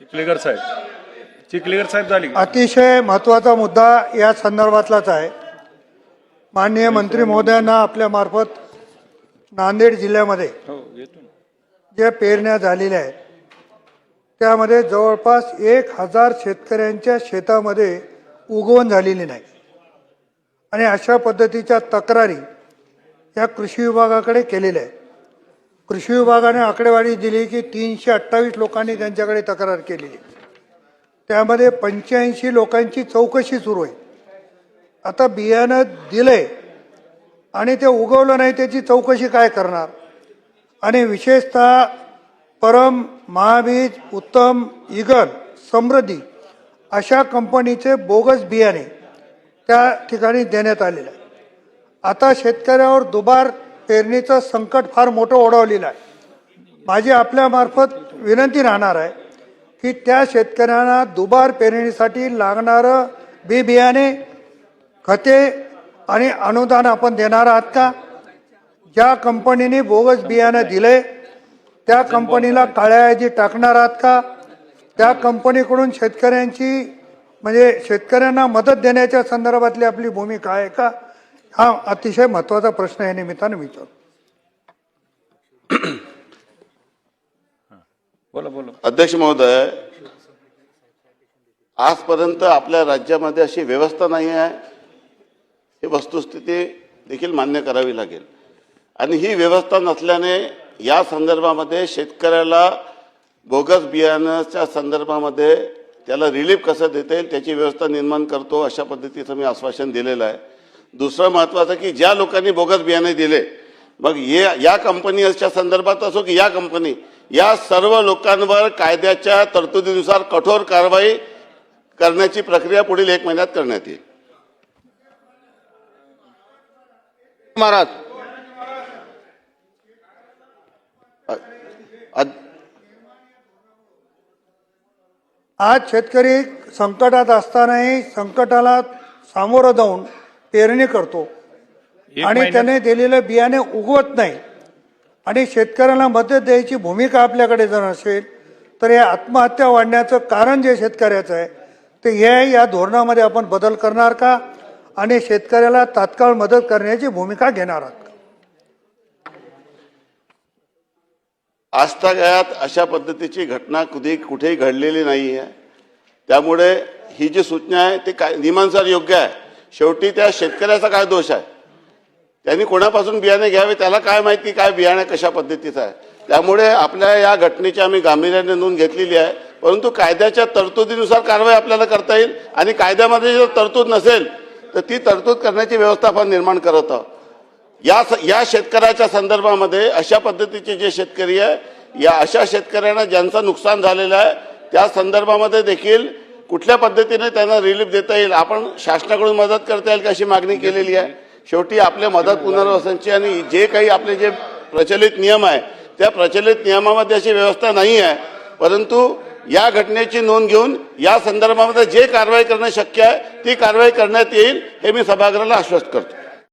चिखलीकर साहेब. चिखलीकर साहेब झाली? अतिशय महत्त्वाचा मुद्दा या संदर्भातलाच आहे. माननीय मंत्री महोदयांना आपल्या मार्फत नांदेड जिल्ह्यामध्ये हो. ज्या पेरण्या झालेल्या आहेत त्यामध्ये जवळपास एक हजार शेतकऱ्यांच्या शेतामध्ये उगवण झालेली नाही. आणि अशा पद्धतीच्या तक्रारी या कृषी विभागाकडे केलेल्या आहेत. कृषी विभागाने आकडेवारी दिली की तीनशे अठ्ठावीस लोकांनी त्यांच्याकडे तक्रार केलेली आहे. त्यामध्ये पंच्याऐंशी लोकांची चौकशी सुरू आहे. आता बियाणं दिलंय आणि ते उगवलं नाही त्याची चौकशी काय करणार? आणि विशेषतः परम महाबीज उत्तम इगल समृद्धी अशा कंपनीचे बोगस बियाणे त्या ठिकाणी देण्यात आलेले आहे आता शेतकऱ्यावर दुबार पेरणीचं संकट फार मोठं ओढवलेलं आहे. माझी आपल्यामार्फत विनंती राहणार आहे की त्या शेतकऱ्यांना दुबार पेरणीसाठी लागणारं बी बियाणे खते आणि अनुदान आपण देणार आहात का? ज्या कंपनीने बोगस बियाणं दिले त्या कंपनीला काळ्या यादी टाकणार आहात का? त्या कंपनीकडून शेतकऱ्यांची म्हणजे शेतकऱ्यांना मदत देण्याच्या संदर्भातली आपली भूमिका आहे का? हा अतिशय महत्त्वाचा प्रश्न या निमित्तानं विचारतो. बोला बोला. अध्यक्ष महोदय आजपर्यंत आपल्या राज्यामध्ये अशी व्यवस्था नाही आहे. ही वस्तुस्थिती देखील मान्य करावी लागेल. आणि ही व्यवस्था नसल्याने या संदर्भामध्ये शेतकऱ्याला बोगस बियाण्याच्या संदर्भामध्ये त्याला रिलीफ कसं देता येईल त्याची व्यवस्था निर्माण करतो अशा पद्धतीचं मी आश्वासन दिलेलं आहे. दुसरं महत्त्वाचं की ज्या लोकांनी बोगस बियाणे दिले मग ये या कंपनीच्या संदर्भात असो की या कंपनी या सर्व लोकांवर कायद्याच्या तरतुदीनुसार कठोर कारवाई करण्याची प्रक्रिया पुढील एक महिन्यात करण्यात येईल. महाराज. आज शेतकरी संकटात असतानाही संकटाला सामोरं जाऊन पेरणी करतो. आणि त्याने दिलेलं बियाणे उगवत नाही. आणि शेतकऱ्याला मदत द्यायची भूमिका आपल्याकडे जर असेल तर या आत्महत्या वाढण्याचं कारण जे शेतकऱ्याचं आहे ते हे या धोरणामध्ये आपण बदल करणार का? आणि शेतकऱ्याला तात्काळ मदत करण्याची भूमिका घेणार आहात? आजतागायत अशा पद्धतीची घटना कधी कुठेही घडलेली नाही आहे त्यामुळे ही जी सूचना आहे ती काय नियमानुसार योग्य आहे. शेवटी त्या शेतकऱ्याचा काय दोष आहे? त्यांनी कोणापासून बियाणे घ्यावे त्याला काय माहिती काय बियाणे कशा पद्धतीचं आहे? त्यामुळे आपल्या या घटनेची आम्ही गांभीर्याने नोंद घेतलेली आहे. परंतु कायद्याच्या तरतुदीनुसार कारवाई आपल्याला करता येईल आणि कायद्यामध्ये जर तरतूद नसेल तर ती तरतूद करण्याची व्यवस्था आपण निर्माण करत आहोत. या या शेतकऱ्याच्या संदर्भामध्ये अशा पद्धतीचे जे शेतकरी आहे या अशा शेतकऱ्यांना ज्यांचं नुकसान झालेलं आहे त्या संदर्भामध्ये देखील कुठल्या पद्धतीने त्यांना रिलीफ देता येईल? आपण शासनाकडून मदत करता येईल का अशी मागणी केलेली आहे? शेवटी आपल्या मदत पुनर्वसनची आणि जे काही आपले जे प्रचलित नियम आहे त्या प्रचलित नियमामध्ये अशी व्यवस्था नाही आहे. परंतु या घटनेची नोंद घेऊन या संदर्भामध्ये जे कारवाई करणं शक्य आहे ती कारवाई करण्यात येईल हे मी सभागृहाला आश्वस्त करतो.